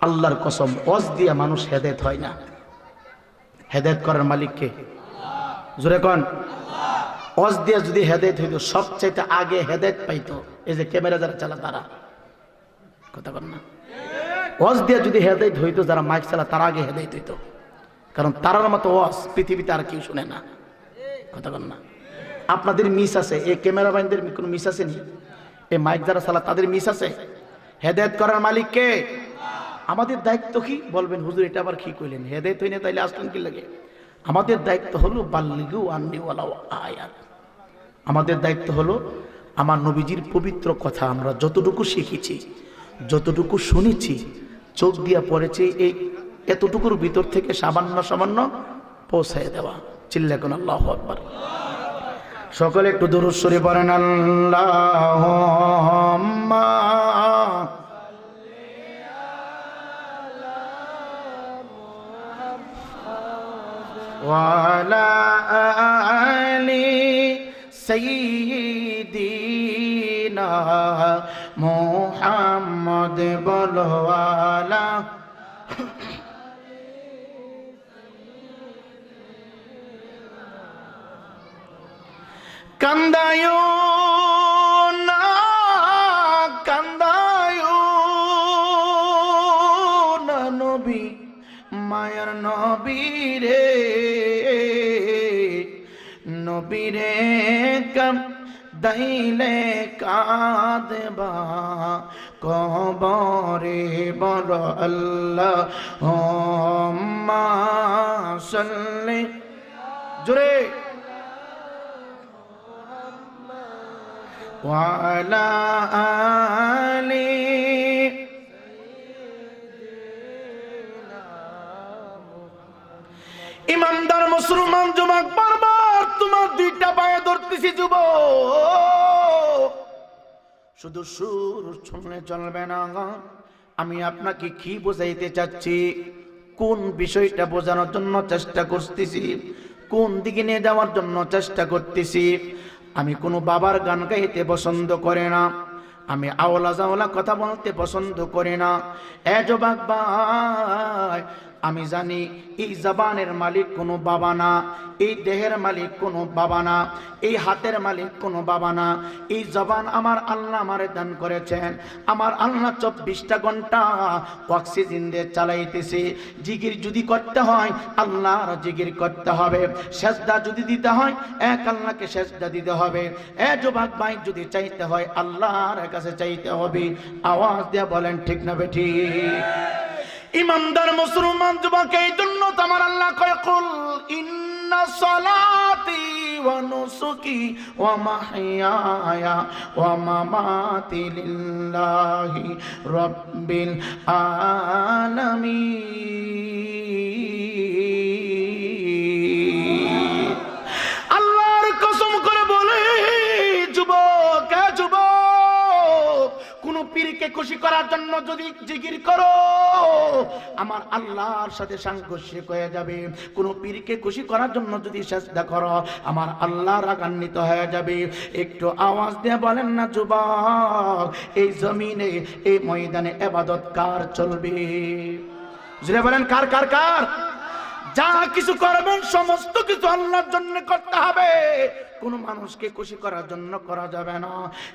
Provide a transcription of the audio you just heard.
আল্লাহর কসম অজ দিয়া মানুষ হেদায়ত হয় না। হেদায়ত করার মালিককে জোরে কন। অজ দিয়া যদি হেদায়ত হইতো, সবচাইতে আগে হেদায়ত পাইতো, এই যে ক্যামেরা যারা চালা তারা। কথা কন না। ওয়াজ দিয়ে যদি হেদায়ত হইতো, যারা মাইক চালা, তার আগে হেদায়ত হইতো। কারণ তারার মতো ওয়াজ পৃথিবীতে আর কেউ শুনে না। কথা কন না। আপনাদের মিস আছে, এই ক্যামেরাম্যানদের কোনো মিস আছে নি? এই মাইক যারা চালা, তাদের মিস আছে? হেদায়ত করার মালিক কে? আমাদের দায়িত্ব কি? বলবেন, হুজুর, এটা আবার কি কইলেন? হেদায়ত হইনে তাইলে আসলেন কি লাগে? আমাদের দায়িত্ব হলো, বাল্লিগু আন্নিওয়ালা আয়াত। আমাদের দায়িত্ব হলো, আমার নবীজির পবিত্র কথা আমরা যতটুকু শিখেছি, যতটুকু শুনেছি, চোখ দিয়া পড়েছি, এই এতটুকুর ভিতর থেকে সামান্য সামান্য পৌঁছায় দেওয়া। চিল্লা কোন আল্লাহ আকবার। সকলে একটু দূরস্বরে পড়েন আল্লাহ وعلى آل سيدنا محمد بلوالا কান্দায়ো না কান্দায়ো না নবী মায়ার নবী রে নবী রে কাম দাইলে কাঁদবা কবরে বল আল্লাহ সাল্লি জোরে وعلى آله ইমানদার মুসলমান যুবক বারবার তোমার দুইটা পায়ে ধরতেছি, যুব। শুধু সুর শুনলে চলবে না। আমি আপনাকে কি বোঝাইতে চাচ্ছি? কোন বিষয়টা বোঝানোর জন্য চেষ্টা করতেছি? কোন দিকে নিয়ে যাওয়ার জন্য চেষ্টা করতেছি? আমি কোনো বাবার গান গাইতে পছন্দ করে না। আমি আওলা জাওলা কথা বলতে পছন্দ করি না। এ জবাক আমি জানি, এই জবানের মালিক কোনো বাবা না, এই দেহের মালিক কোনো বাবা না, এই হাতের মালিক কোনো বাবা না। এই জবান আমার আল্লাহ আমারে দান করেছেন। আমার আল্লাহ চব্বিশটা ঘণ্টা অক্সিজেন দিয়ে চালাইতেছে। জিগির যদি করতে হয়, আল্লাহর জিগির করতে হবে। সেজদা যদি দিতে হয়, এক আল্লাহকে সেজদা দিতে হবে। এ জবাক ভাই, যদি চাইতে হয়, আল্লাহর কাছে চাইতে হবে। আওয়াজ দিয়ে বলেন, ঠিক না বেঠি ইমানদার মুসলমান যুবক, এই জন্য তোমার আল্লাহ কয়, কুল ইন্না সালাতি ওয়া নুসুকি ওয়া মাহইয়ায়া ওয়া মামাতি লিল্লাহি রাব্বিল আলামিন। কোন পীরকে খুশি করার জন্য যদি জিকির করো, আমার আল্লাহর সাথে সাংঘর্ষিক হয়ে যাবে। কোন পীরকে খুশি করার জন্য যদি চেষ্টা করো, আমার আল্লাহ রাগান্বিত হয়ে যাবে। একটু আওয়াজ দিয়ে বলেন না, যুবক, এই জমিনে, এই ময়দানে এবাদত কার চলবে? জুড়ে বলেন, কার কার কার? যা কিছু করবেন, সমস্ত কিছু আল্লাহর জন্য করতে হবে। কোন মানুষকে খুশি করার জন্য করা যাবে না।